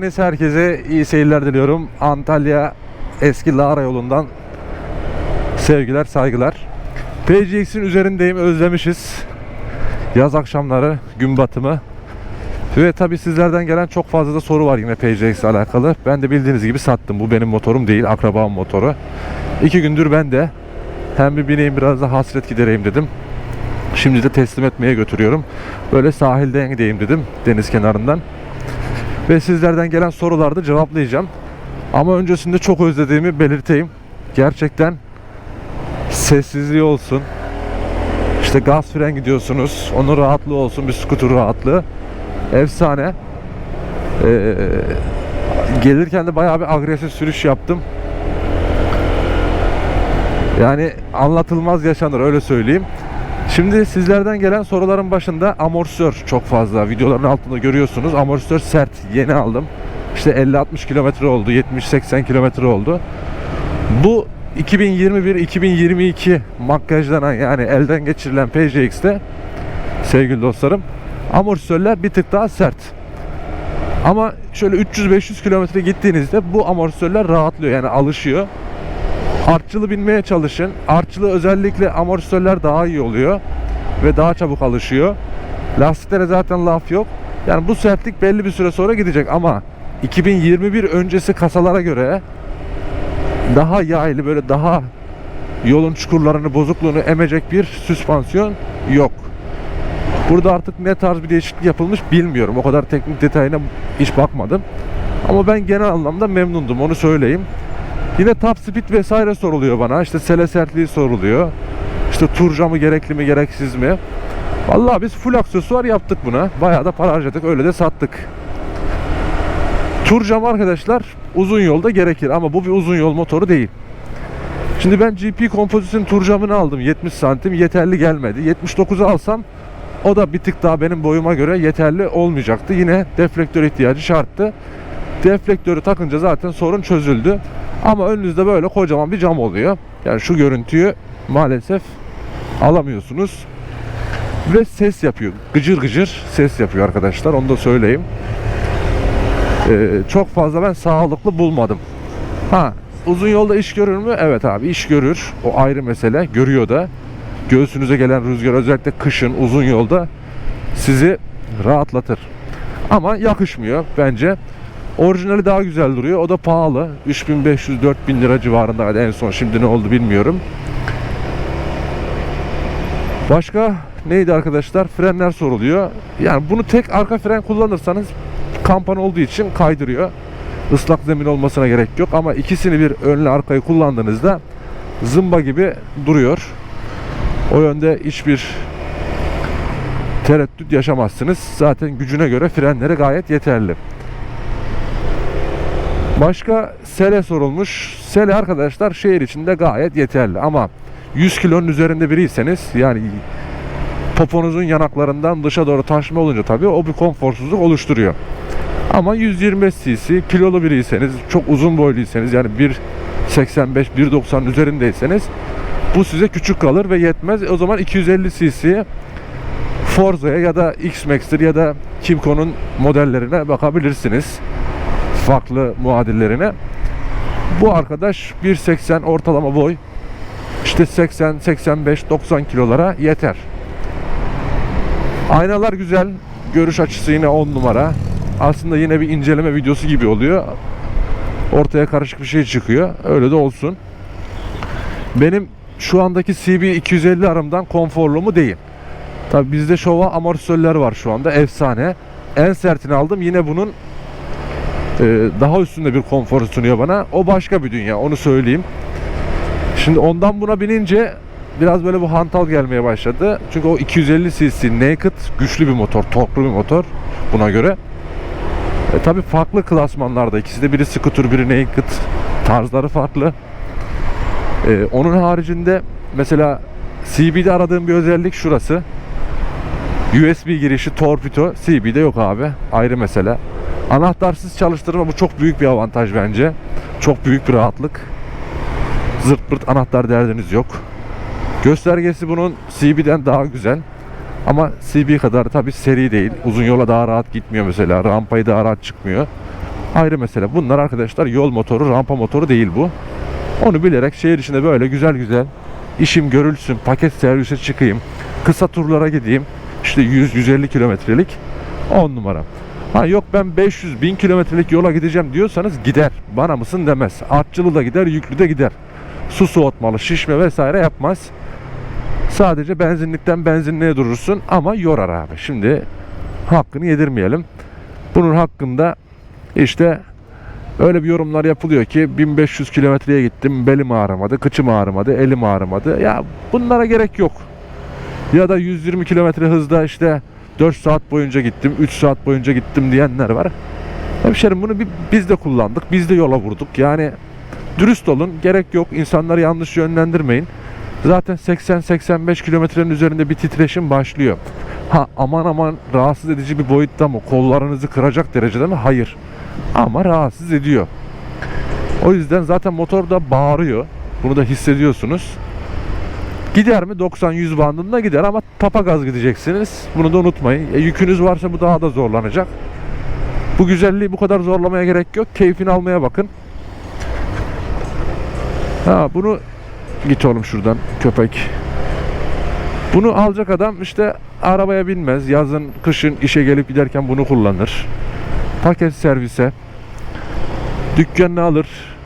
Deniz herkese iyi seyirler diliyorum. Antalya eski Lara yolundan sevgiler, saygılar. PCX'in üzerindeyim, özlemişiz. Yaz akşamları, gün batımı. Ve tabi sizlerden gelen çok fazla da soru var yine PCX ile alakalı. Ben de bildiğiniz gibi sattım. Bu benim motorum değil, akrabam motoru. İki gündür ben de hem bir bineyim biraz da hasret gidereyim dedim. Şimdi de teslim etmeye götürüyorum. Böyle sahilden gideyim dedim deniz kenarından. Ve sizlerden gelen sorularda cevaplayacağım. Ama öncesinde çok özlediğimi belirteyim. Gerçekten sessizliği olsun. İşte gaz fren gidiyorsunuz. Onun rahatlığı olsun. Bir skuter rahatlığı. Efsane. Ee, gelirken de bayağı bir agresif sürüş yaptım. Yani anlatılmaz yaşanır öyle söyleyeyim. Şimdi sizlerden gelen soruların başında amortisör çok fazla. Videoların altında görüyorsunuz. Amortisör sert. Yeni aldım. İşte 50-60 kilometre oldu. 70-80 kilometre oldu. Bu 2021-2022 makyajlanan yani elden geçirilen PCX'te sevgili dostlarım amortisörler bir tık daha sert. Ama şöyle 300-500 kilometre gittiğinizde bu amortisörler rahatlıyor yani alışıyor. Artçılı binmeye çalışın. Artçılı özellikle amortisörler daha iyi oluyor ve daha çabuk alışıyor. Lastiklere zaten laf yok. Yani bu sertlik belli bir süre sonra gidecek ama 2021 öncesi kasalara göre daha yaylı böyle daha yolun çukurlarını bozukluğunu emecek bir süspansiyon yok. Burada artık ne tarz bir değişiklik yapılmış bilmiyorum. O kadar teknik detayına hiç bakmadım. Ama ben genel anlamda memnundum onu söyleyeyim. Yine top speed vesaire soruluyor bana. İşte sele sertliği soruluyor. İşte turca mı gerekli mi gereksiz mi? Vallahi biz full aksesuar yaptık buna. Bayağı da para harcadık. Öyle de sattık. Turcam arkadaşlar uzun yolda gerekir ama bu bir uzun yol motoru değil. Şimdi ben GP Composite'in turcamını aldım 70 santim yeterli gelmedi. 79'u alsam o da bir tık daha benim boyuma göre yeterli olmayacaktı. Yine deflektör ihtiyacı şarttı. Deflektörü takınca zaten sorun çözüldü. Ama önünüzde böyle kocaman bir cam oluyor. Yani şu görüntüyü maalesef alamıyorsunuz. Ve ses yapıyor. Gıcır gıcır ses yapıyor arkadaşlar. Onu da söyleyeyim. Ee, çok fazla ben sağlıklı bulmadım. Ha uzun yolda iş görür mü? Evet abi iş görür. O ayrı mesele. Görüyor da. Göğsünüze gelen rüzgar özellikle kışın uzun yolda sizi rahatlatır. Ama yakışmıyor bence. Orijinali daha güzel duruyor. O da pahalı. 3500-4000 lira civarında en son. Şimdi ne oldu bilmiyorum. Başka neydi arkadaşlar? Frenler soruluyor. Yani bunu tek arka fren kullanırsanız kampan olduğu için kaydırıyor. Islak zemin olmasına gerek yok ama ikisini bir önle arkayı kullandığınızda zımba gibi duruyor. O yönde hiçbir tereddüt yaşamazsınız. Zaten gücüne göre frenleri gayet yeterli. Başka sele sorulmuş. Sele arkadaşlar şehir içinde gayet yeterli ama 100 kilonun üzerinde biriyseniz yani poponuzun yanaklarından dışa doğru taşma olunca tabii o bir konforsuzluk oluşturuyor. Ama 125 cc kilolu biriyseniz çok uzun boyluysanız yani 1.85 1.90 üzerindeyseniz bu size küçük kalır ve yetmez. O zaman 250 cc Forza'ya ya da X-Max'tir ya da Kimco'nun modellerine bakabilirsiniz farklı muadillerine. Bu arkadaş 1.80 ortalama boy. İşte 80, 85, 90 kilolara yeter. Aynalar güzel. Görüş açısı yine 10 numara. Aslında yine bir inceleme videosu gibi oluyor. Ortaya karışık bir şey çıkıyor. Öyle de olsun. Benim şu andaki CB 250 aramdan konforlu mu değil. Tabi bizde şova amortisörler var şu anda. Efsane. En sertini aldım. Yine bunun daha üstünde bir konfor sunuyor bana. O başka bir dünya onu söyleyeyim. Şimdi ondan buna binince biraz böyle bu hantal gelmeye başladı. Çünkü o 250 cc naked güçlü bir motor, torklu bir motor buna göre. E, tabii farklı klasmanlarda ikisi de biri scooter biri naked tarzları farklı. E, onun haricinde mesela CB'de aradığım bir özellik şurası. USB girişi torpido CB'de yok abi. Ayrı mesele. Anahtarsız çalıştırma bu çok büyük bir avantaj bence. Çok büyük bir rahatlık. Zırt pırt anahtar derdiniz yok. Göstergesi bunun CB'den daha güzel. Ama CB kadar tabi seri değil. Uzun yola daha rahat gitmiyor mesela. Rampayı daha rahat çıkmıyor. ayrı mesele. Bunlar arkadaşlar yol motoru, rampa motoru değil bu. Onu bilerek şehir içinde böyle güzel güzel işim görülsün, paket servise çıkayım, kısa turlara gideyim. İşte 100-150 kilometrelik 10 numara. Ha yok ben 500 bin kilometrelik yola gideceğim diyorsanız gider. Bana mısın demez. Artçılı da gider, yüklü de gider. Su soğutmalı, şişme vesaire yapmaz. Sadece benzinlikten benzinliğe durursun ama yorar abi. Şimdi hakkını yedirmeyelim. Bunun hakkında işte öyle bir yorumlar yapılıyor ki 1500 kilometreye gittim belim ağrımadı, kıçım ağrımadı, elim ağrımadı. Ya bunlara gerek yok. Ya da 120 kilometre hızda işte 4 saat boyunca gittim, 3 saat boyunca gittim diyenler var. Hemşerim bunu biz de kullandık, biz de yola vurduk. Yani dürüst olun, gerek yok. İnsanları yanlış yönlendirmeyin. Zaten 80-85 kilometrenin üzerinde bir titreşim başlıyor. Ha aman aman rahatsız edici bir boyutta mı? Kollarınızı kıracak derecede mi? Hayır. Ama rahatsız ediyor. O yüzden zaten motor da bağırıyor. Bunu da hissediyorsunuz. Gider mi? 90-100 bandında gider ama tapa gaz gideceksiniz. Bunu da unutmayın. E, yükünüz varsa bu daha da zorlanacak. Bu güzelliği bu kadar zorlamaya gerek yok. Keyfini almaya bakın. Ha bunu git oğlum şuradan köpek. Bunu alacak adam işte arabaya binmez. Yazın, kışın işe gelip giderken bunu kullanır. Paket servise dükkanını alır.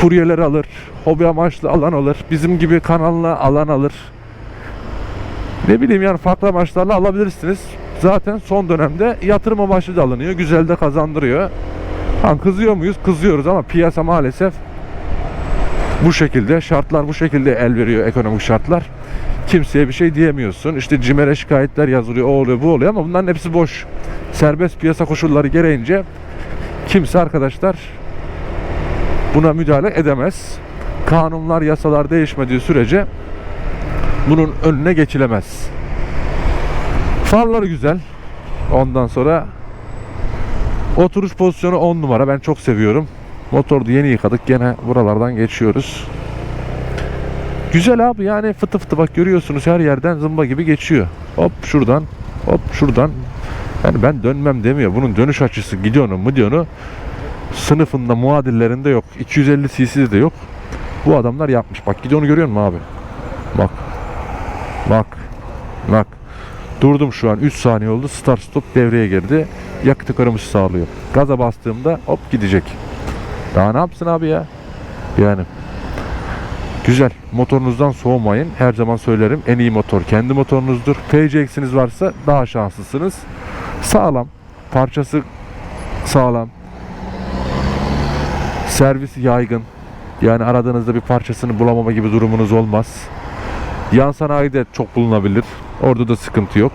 Kuryeler alır. Hobi amaçlı alan alır. Bizim gibi kanalına alan alır. Ne bileyim yani farklı amaçlarla alabilirsiniz. Zaten son dönemde yatırım amaçlı da alınıyor. Güzel de kazandırıyor. Ha, kızıyor muyuz? Kızıyoruz ama piyasa maalesef bu şekilde şartlar bu şekilde el veriyor ekonomik şartlar. Kimseye bir şey diyemiyorsun. İşte CİMER'e şikayetler yazılıyor, o oluyor, bu oluyor ama bunların hepsi boş. Serbest piyasa koşulları gereğince kimse arkadaşlar buna müdahale edemez. Kanunlar, yasalar değişmediği sürece bunun önüne geçilemez. Farları güzel. Ondan sonra oturuş pozisyonu 10 numara. Ben çok seviyorum. Motoru yeni yıkadık. Gene buralardan geçiyoruz. Güzel abi yani fıtı fıtı bak görüyorsunuz her yerden zımba gibi geçiyor. Hop şuradan hop şuradan. Yani ben dönmem demiyor. Bunun dönüş açısı gidiyorunu mu diyorunu sınıfında muadillerinde yok. 250 cc'de de yok. Bu adamlar yapmış. Bak gidiyorunu görüyor musun abi? Bak. Bak. Bak. Durdum şu an 3 saniye oldu. Start stop devreye girdi. Yakıtı kırmış sağlıyor. Gaza bastığımda hop gidecek. Daha ne yapsın abi ya? Yani. Güzel. Motorunuzdan soğumayın. Her zaman söylerim. En iyi motor kendi motorunuzdur. PCX'iniz varsa daha şanslısınız. Sağlam. Parçası sağlam. Servisi yaygın. Yani aradığınızda bir parçasını bulamama gibi durumunuz olmaz. Yan sanayide çok bulunabilir. Orada da sıkıntı yok.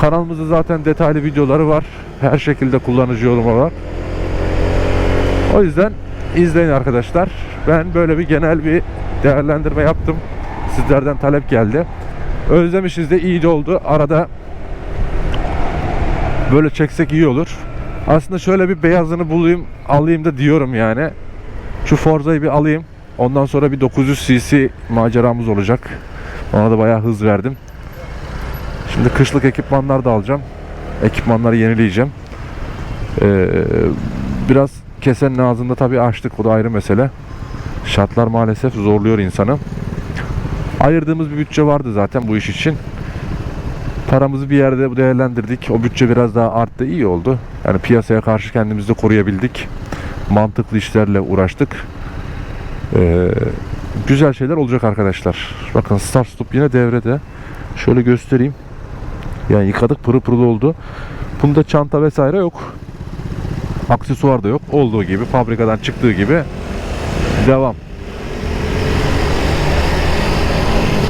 Kanalımızda zaten detaylı videoları var. Her şekilde kullanıcı yorumu var. O yüzden izleyin arkadaşlar. Ben böyle bir genel bir değerlendirme yaptım. Sizlerden talep geldi. Özlemişiz de iyi de oldu. Arada böyle çeksek iyi olur. Aslında şöyle bir beyazını bulayım, alayım da diyorum yani. Şu Forza'yı bir alayım. Ondan sonra bir 900 cc maceramız olacak. Ona da bayağı hız verdim. Şimdi kışlık ekipmanlar da alacağım. Ekipmanları yenileyeceğim. Ee, biraz kesenin ağzında tabii açtık. O da ayrı mesele. Şartlar maalesef zorluyor insanı. Ayırdığımız bir bütçe vardı zaten bu iş için. Paramızı bir yerde değerlendirdik. O bütçe biraz daha arttı. iyi oldu. Yani piyasaya karşı kendimizi koruyabildik. Mantıklı işlerle uğraştık. Ee, güzel şeyler olacak arkadaşlar. Bakın start stop yine devrede. Şöyle göstereyim. Yani yıkadık pırıl pırıl oldu. Bunda çanta vesaire yok. Aksesuar da yok. Olduğu gibi fabrikadan çıktığı gibi devam.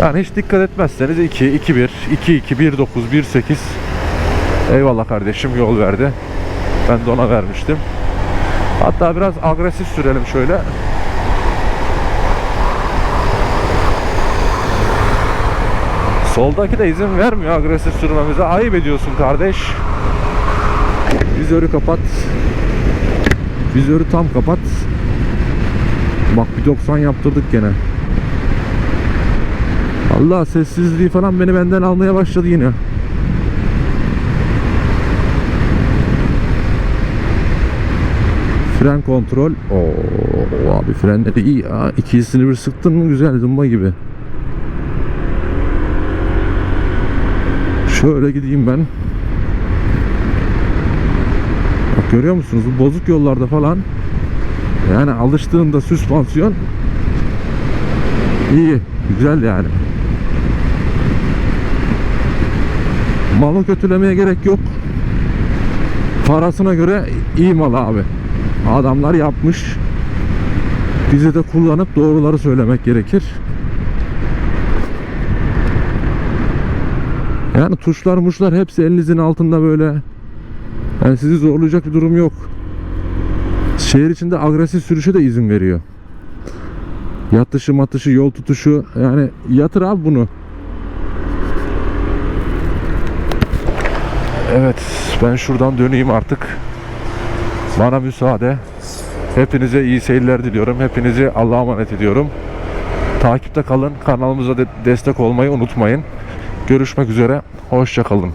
Yani hiç dikkat etmezseniz 2, 2, 1, 2, 2, 1, 9, 1, 8 Eyvallah kardeşim yol verdi. Ben de ona vermiştim. Hatta biraz agresif sürelim şöyle. Soldaki de izin vermiyor agresif sürmemize. Ayıp ediyorsun kardeş. Vizörü kapat. Vizörü tam kapat. Bak bir 90 yaptırdık gene. Allah sessizliği falan beni benden almaya başladı yine. Fren kontrol. Oo abi frenleri iyi. Ha, ikisini bir sıktın mı güzel zımba gibi. Şöyle gideyim ben. Bak görüyor musunuz? Bu bozuk yollarda falan yani alıştığında süspansiyon iyi. Güzel yani. Malı kötülemeye gerek yok. Parasına göre iyi mal abi. Adamlar yapmış. Bize de kullanıp doğruları söylemek gerekir. Yani tuşlar muşlar hepsi elinizin altında böyle. Yani sizi zorlayacak bir durum yok. Şehir içinde agresif sürüşe de izin veriyor. Yatışı matışı yol tutuşu yani yatır abi bunu. Evet ben şuradan döneyim artık. Bana müsaade. Hepinize iyi seyirler diliyorum. Hepinizi Allah'a emanet ediyorum. Takipte kalın. Kanalımıza de destek olmayı unutmayın. Görüşmek üzere. Hoşça kalın.